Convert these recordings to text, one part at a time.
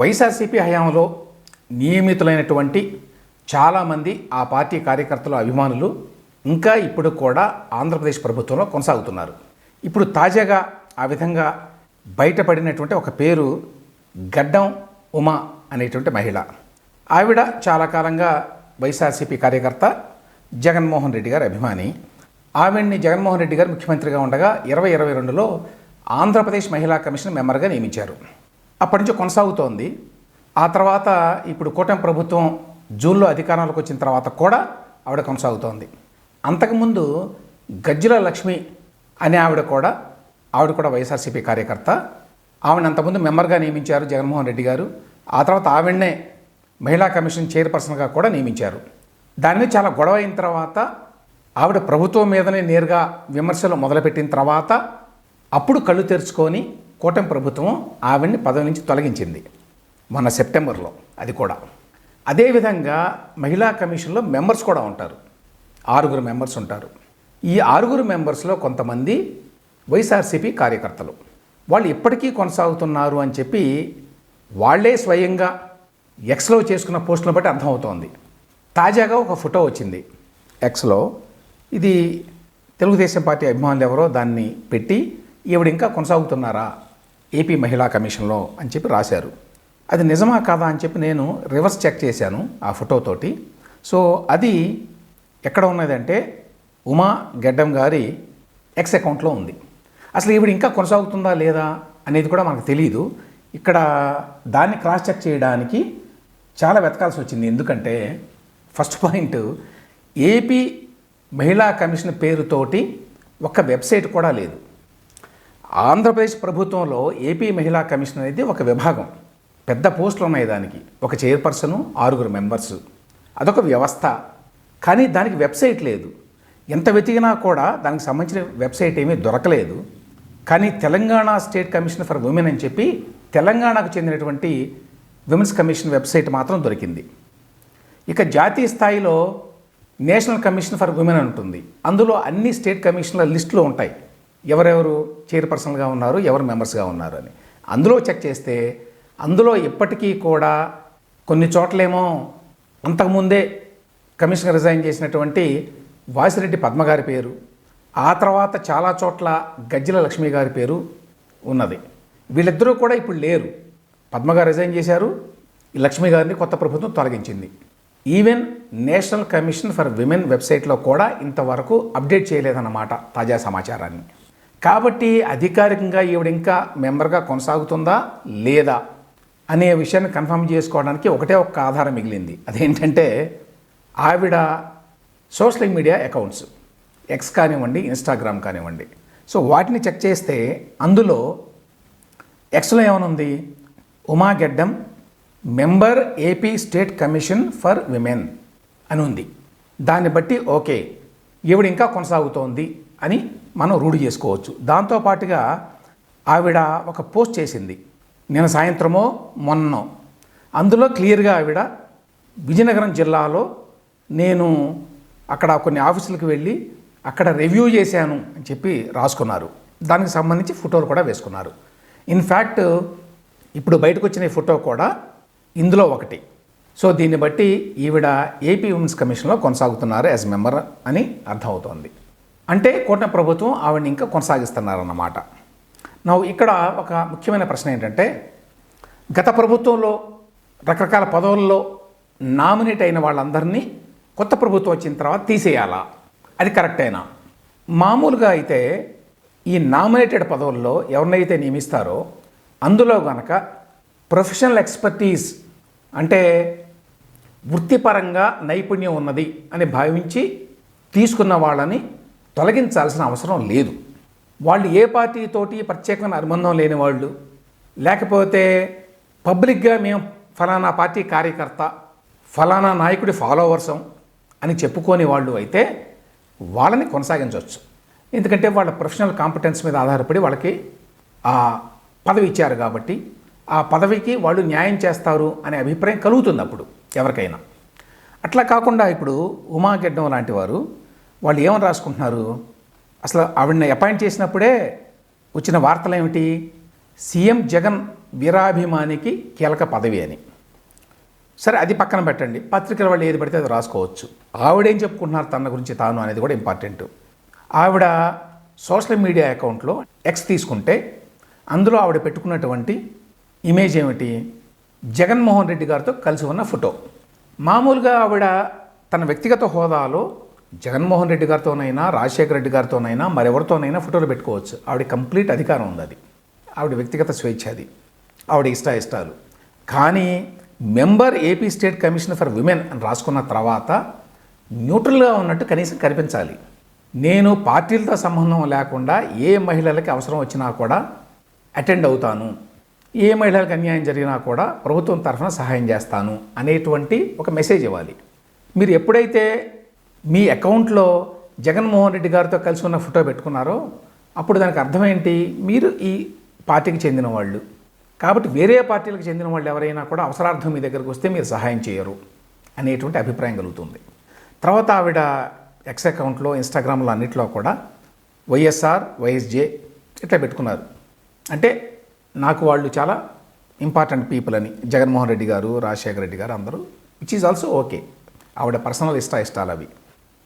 వైఎస్ఆర్సీపీ హయాంలో నియమితులైనటువంటి చాలామంది ఆ పార్టీ కార్యకర్తలు అభిమానులు ఇంకా ఇప్పుడు కూడా ఆంధ్రప్రదేశ్ ప్రభుత్వంలో కొనసాగుతున్నారు. ఇప్పుడు తాజాగా ఆ విధంగా బయటపడినటువంటి ఒక పేరు గడ్డం ఉమా అనేటువంటి మహిళ. ఆవిడ చాలా కాలంగా వైఎస్ఆర్సీపీ కార్యకర్త జగన్మోహన్ రెడ్డి గారి అభిమాని. ఆవిడ్ని జగన్మోహన్ రెడ్డి గారు ముఖ్యమంత్రిగా ఉండగా ఇరవై ఇరవై రెండులో ఆంధ్రప్రదేశ్ మహిళా కమిషన్ మెంబర్గా నియమించారు. అప్పటి నుంచి కొనసాగుతోంది. ఆ తర్వాత ఇప్పుడు కూటమి ప్రభుత్వం జూన్లో అధికారంలోకి వచ్చిన తర్వాత కూడా ఆవిడ కొనసాగుతోంది. అంతకుముందు గజ్జల లక్ష్మి అనే ఆవిడ కూడా ఆవిడ కూడా వైఎస్ఆర్సీపీ కార్యకర్త. ఆవిడ అంతకుముందు మెంబర్గా నియమించారు జగన్మోహన్ రెడ్డి గారు. ఆ తర్వాత ఆవిడనే మహిళా కమిషన్ చైర్పర్సన్గా కూడా నియమించారు. దాని మీద చాలా గొడవ అయిన తర్వాత ఆవిడ ప్రభుత్వం మీదనే నేరుగా విమర్శలు మొదలుపెట్టిన తర్వాత అప్పుడు కళ్ళు తెరుచుకొని కూటమి ప్రభుత్వం ఆవిడ్ని పదవి నుంచి తొలగించింది మొన్న సెప్టెంబర్లో అది కూడా. అదేవిధంగా మహిళా కమిషన్లో మెంబర్స్ కూడా ఉంటారు. ఆరుగురు మెంబర్స్ ఉంటారు. ఈ ఆరుగురు మెంబర్స్లో కొంతమంది వైఎస్ఆర్సీపీ కార్యకర్తలు. వాళ్ళు ఇప్పటికీ కొనసాగుతున్నారు అని చెప్పి వాళ్ళే స్వయంగా ఎక్స్లో చేసుకున్న పోస్టులను బట్టి అర్థమవుతోంది. తాజాగా ఒక ఫోటో వచ్చింది. ఎక్స్లో ఇది తెలుగుదేశం పార్టీ అభిమానులు ఎవరో దాన్ని పెట్టి ఈవిడ ఇంకా కొనసాగుతున్నారా? ఏపీ మహిళా కమిషన్లో అని చెప్పి రాశారు. అది నిజమా కాదా అని చెప్పి నేను రివర్స్ చెక్ చేశాను ఆ ఫోటోతోటి సో అది ఎక్కడ ఉన్నదంటే ఉమా గెడ్డం గారి ఎక్స్ అకౌంట్లో ఉంది. అసలు ఈవిడ ఇంకా కొనసాగుతుందా లేదా అనేది కూడా మనకు తెలియదు ఇక్కడ దాన్ని క్రాస్ చెక్ చేయడానికి చాలా వెతకాల్సి వచ్చింది. ఎందుకంటే ఫస్ట్ పాయింట్ ఏపీ మహిళా కమిషన్ పేరుతోటి ఒక వెబ్సైట్ కూడా లేదు. ఆంధ్రప్రదేశ్ ప్రభుత్వంలో ఏపీ మహిళా కమిషన్ అనేది ఒక విభాగం. పెద్ద పోస్టులు ఉన్నాయి దానికి. ఒక చైర్పర్సను ఆరుగురు మెంబర్స్. అదొక వ్యవస్థ. కానీ దానికి వెబ్సైట్ లేదు. ఎంత వెతికినా కూడా దానికి సంబంధించిన వెబ్సైట్ ఏమీ దొరకలేదు. కానీ Telangana state commission for women అని చెప్పి తెలంగాణకు చెందినటువంటి విమెన్స్ కమిషన్ వెబ్సైట్ మాత్రం దొరికింది. ఇక జాతీయ స్థాయిలో నేషనల్ కమిషన్ ఫర్ ఉమెన్ ఉంటుంది. అందులో అన్ని స్టేట్ కమిషన్ల లిస్టులు ఉంటాయి. ఎవరెవరు చైర్పర్సన్గా ఉన్నారు ఎవరు మెంబర్స్గా ఉన్నారు అని అందులో చెక్ చేస్తే అందులో ఇప్పటికీ కూడా కొన్ని చోట్లేమో అంతకుముందే కమిషన్ రిజైన్ చేసినటువంటి వాసిరెడ్డి పద్మ గారి పేరు ఆ తర్వాత చాలా చోట్ల గజ్జల లక్ష్మి గారి పేరు ఉన్నది. వీళ్ళిద్దరూ కూడా ఇప్పుడు లేరు. పద్మగారు రిజైన్ చేశారు ఈ లక్ష్మి గారిని కొత్త ప్రభుత్వం తొలగించింది. Even national commission for women వెబ్సైట్లో కూడా ఇంతవరకు అప్డేట్ చేయలేదన్నమాట తాజా సమాచారాన్ని. కాబట్టి అధికారికంగా ఈవిడ ఇంకా మెంబర్గా కొనసాగుతుందా లేదా అనే విషయాన్ని కన్ఫర్మ్ చేసుకోవడానికి ఒకటే ఒక్క ఆధారం మిగిలింది. అదేంటంటే ఆవిడ సోషల్ మీడియా అకౌంట్స్ ఎక్స్ కానివ్వండి ఇన్స్టాగ్రామ్ కానివ్వండి. సో వాటిని చెక్ చేస్తే అందులో ఎక్స్లో ఏమనుంది? Uma Geddam member AP state commission for women అని ఉంది. దాన్ని బట్టి ఓకే ఈవిడ ఇంకా కొనసాగుతోంది అని మనం రూఢి చేసుకోవచ్చు. దాంతోపాటుగా ఆవిడ ఒక పోస్ట్ చేసింది. నిన్న సాయంత్రమో మొన్నో. అందులో క్లియర్గా ఆవిడ విజయనగరం జిల్లాలో నేను అక్కడ కొన్ని ఆఫీసులకు వెళ్ళి అక్కడ రివ్యూ చేశాను అని చెప్పి రాసుకున్నారు. దానికి సంబంధించి ఫోటోలు కూడా వేసుకున్నారు. ఇన్ఫ్యాక్ట్ ఇప్పుడు బయటకు వచ్చిన ఈ ఫోటో కూడా ఇందులో ఒకటి. సో దీన్ని బట్టి ఈవిడ ఏపీ ఉమెన్స్ కమిషన్లో కొనసాగుతున్నారు యాజ్ మెంబర్ అని అర్థమవుతోంది. అంటే కూటమి ప్రభుత్వం ఆవిడని ఇంకా కొనసాగిస్తున్నారన్నమాట. నా ఇక్కడ ఒక ముఖ్యమైన ప్రశ్న ఏంటంటే గత ప్రభుత్వంలో రకరకాల పదవుల్లో నామినేట్ అయిన వాళ్ళందరినీ కొత్త ప్రభుత్వం వచ్చిన తర్వాత తీసేయాలా? అది కరెక్టేనా? మామూలుగా అయితే ఈ నామినేటెడ్ పదవుల్లో ఎవరినైతే నియమిస్తారో అందులో గనక ప్రొఫెషనల్ ఎక్స్పర్టీస్ అంటే వృత్తిపరంగా నైపుణ్యం ఉన్నది అని భావించి తీసుకున్న వాళ్ళని తొలగించాల్సిన అవసరం లేదు. వాళ్ళు ఏ పార్టీతోటి ప్రత్యేకమైన అనుబంధం లేని వాళ్ళు లేకపోతే పబ్లిక్గా మేము ఫలానా పార్టీ కార్యకర్త ఫలానా నాయకుడి ఫాలోవర్సం అని చెప్పుకోని వాళ్ళు అయితే వాళ్ళని కొనసాగించవచ్చు. ఎందుకంటే వాళ్ళ ప్రొఫెషనల్ కాంపిటెన్స్ మీద ఆధారపడి వాళ్ళకి ఆ పదవి ఇచ్చారు కాబట్టి ఆ పదవికి వాళ్ళు న్యాయం చేస్తారు అనే అభిప్రాయం కలుగుతుంది అప్పుడు ఎవరికైనా. అట్లా కాకుండా ఇప్పుడు ఉమాగెడ్డం లాంటి వారు వాళ్ళు ఏమని రాసుకుంటున్నారు? అసలు ఆవిడని అపాయింట్ చేసినప్పుడే వచ్చిన వార్తలు ఏమిటి? సీఎం జగన్ వీరాభిమానికి కీలక పదవి అని. సరే అది పక్కన పెట్టండి. పత్రికల వాళ్ళు ఏది పడితే అది రాసుకోవచ్చు. ఆవిడేం చెప్పుకుంటున్నారు తన గురించి తాను అనేది కూడా ఇంపార్టెంట్. ఆవిడ సోషల్ మీడియా అకౌంట్లో ఎక్స్ తీసుకుంటే అందులో ఆవిడ పెట్టుకున్నటువంటి ఇమేజ్ ఏమిటి? జగన్మోహన్ రెడ్డి గారితో కలిసి ఉన్న ఫోటో. మామూలుగా ఆవిడ తన వ్యక్తిగత హోదాలో జగన్మోహన్ రెడ్డి గారితోనైనా రాజశేఖర రెడ్డి గారితోనైనా మరెవరితోనైనా ఫోటోలు పెట్టుకోవచ్చు. ఆవిడ కంప్లీట్ అధికారం ఉంది అది. ఆవిడ వ్యక్తిగత స్వేచ్ఛ అది. ఆవిడ ఇష్ట ఇష్టాలు కానీ member AP state commission for women అని రాసుకున్న తర్వాత న్యూట్రల్గా ఉన్నట్టు కనీసం కనిపించాలి. నేను పార్టీలతో సంబంధం లేకుండా ఏ మహిళలకి అవసరం వచ్చినా కూడా అటెండ్ అవుతాను. ఏ మహిళలకు అన్యాయం జరిగినా కూడా ప్రభుత్వం తరఫున సహాయం చేస్తాను అనేటువంటి ఒక మెసేజ్ ఇవ్వాలి. మీరు ఎప్పుడైతే మీ అకౌంట్లో జగన్మోహన్ రెడ్డి గారితో కలిసి ఉన్న ఫోటో పెట్టుకున్నారో అప్పుడు దానికి అర్థం ఏంటి? మీరు ఈ పార్టీకి చెందిన వాళ్ళు. కాబట్టి వేరే పార్టీలకు చెందిన వాళ్ళు ఎవరైనా కూడా అవసరార్థం మీ దగ్గరకు వస్తే మీరు సహాయం చేయరు అనేటువంటి అభిప్రాయం కలుగుతుంది. తర్వాత ఆవిడ ఎక్స్ అకౌంట్లో ఇన్స్టాగ్రామ్లో అన్నిట్లో కూడా వైఎస్ఆర్ వైఎస్జే ఇట్లా పెట్టుకున్నారు. అంటే నాకు వాళ్ళు చాలా ఇంపార్టెంట్ పీపుల్ అని. జగన్మోహన్ రెడ్డి గారు రాజశేఖర రెడ్డి గారు అందరూ విచ్ ఈజ్ ఆల్సో ఓకే ఆవిడ పర్సనల్ ఇష్ట ఇష్టాలు అవి.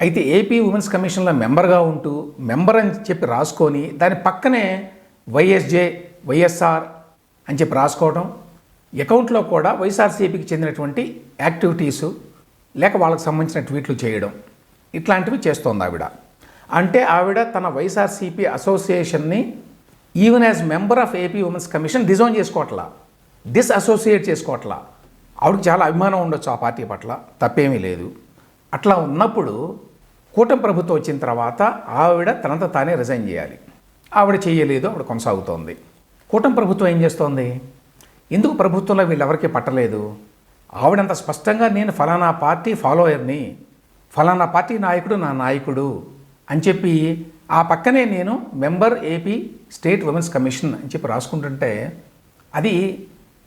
అయితే ఏపీ ఉమెన్స్ కమిషన్లో మెంబర్గా ఉంటూ మెంబర్ అని చెప్పి రాసుకొని దాని పక్కనే వైఎస్జే వైఎస్ఆర్ అని చెప్పి రాసుకోవడం అకౌంట్లో కూడా వైఎస్ఆర్సీపీకి చెందినటువంటి యాక్టివిటీసు లేక వాళ్ళకి సంబంధించిన ట్వీట్లు చేయడం ఇట్లాంటివి చేస్తోంది ఆవిడ. అంటే ఆవిడ తన YSRCP అసోసియేషన్ని even as member of AP women's commission design చేసుకోవట్లా disassociate చేసుకోవట్లా. ఆవిడకి చాలా అభిమానం ఉండొచ్చు ఆ పార్టీ పట్ల తప్పేమీ లేదు. అట్లా ఉన్నప్పుడు కూటమి ప్రభుత్వం వచ్చిన తర్వాత ఆవిడ తనంత తానే రిజైన్ చేయాలి. ఆవిడ చేయలేదు ఆవిడ కొనసాగుతోంది. కూటమి ప్రభుత్వం ఏం చేస్తోంది? ఎందుకు ప్రభుత్వంలో వీళ్ళెవరికీ పట్టలేదు? ఆవిడంత స్పష్టంగా నేను ఫలానా పార్టీ ఫాలోయర్ని ఫలానా పార్టీ నాయకుడు నా నాయకుడు అని చెప్పి ఆ పక్కనే నేను member AP state women's commission అని చెప్పి రాసుకుంటుంటే అది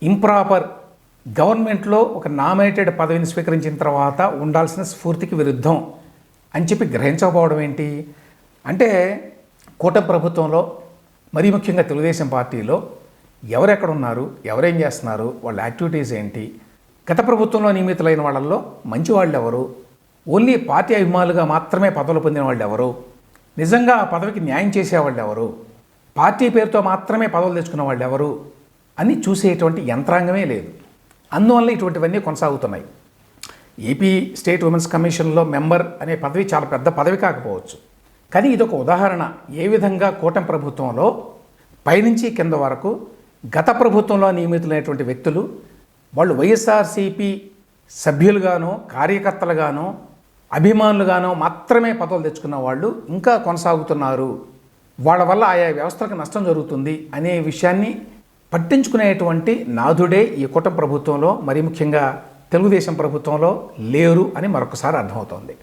ఇంప్రాపర్ గవర్నమెంట్లో ఒక నామినేటెడ్ పదవిని స్వీకరించిన తర్వాత ఉండాల్సిన స్ఫూర్తికి విరుద్ధం అని చెప్పి గ్రహించకపోవడం ఏంటి? అంటే కూటమి ప్రభుత్వంలో మరీ ముఖ్యంగా తెలుగుదేశం పార్టీలో ఎవరెక్కడ ఉన్నారు ఎవరేం చేస్తున్నారు వాళ్ళ యాక్టివిటీస్ ఏంటి? గత ప్రభుత్వంలో నియమితులైన వాళ్ళల్లో మంచి వాళ్ళు ఎవరు ఓన్లీ పార్టీ అభిమానులుగా మాత్రమే పదవులు పొందిన వాళ్ళు ఎవరు నిజంగా ఆ పదవికి న్యాయం చేసేవాళ్ళు ఎవరు పార్టీ పేరుతో మాత్రమే పదవులు తెచ్చుకున్న వాళ్ళు ఎవరు అని చూసేటువంటి యంత్రాంగమే లేదు. అందువల్ల ఇటువంటివన్నీ కొనసాగుతున్నాయి. ఏపీ స్టేట్ ఉమెన్స్ కమిషన్లో మెంబర్ అనే పదవి చాలా పెద్ద పదవి కాకపోవచ్చు. కానీ ఇదొక ఉదాహరణ. ఏ విధంగా కూటమి ప్రభుత్వంలో పైనుంచి కింద వరకు గత ప్రభుత్వంలో నియమితులైనటువంటి వ్యక్తులు వాళ్ళు వైఎస్ఆర్సీపీ సభ్యులుగానో కార్యకర్తలుగానో అభిమానులుగానో మాత్రమే పదవులు తెచ్చుకున్న వాళ్ళు ఇంకా కొనసాగుతున్నారు. వాళ్ళ వల్ల ఆయా వ్యవస్థలకు నష్టం జరుగుతుంది అనే విషయాన్ని పట్టించుకునేటువంటి నాథుడే ఈ కుటుంబ ప్రభుత్వంలో మరి ముఖ్యంగా తెలుగుదేశం ప్రభుత్వంలో లేరు అని మరొకసారి అర్థమవుతోంది.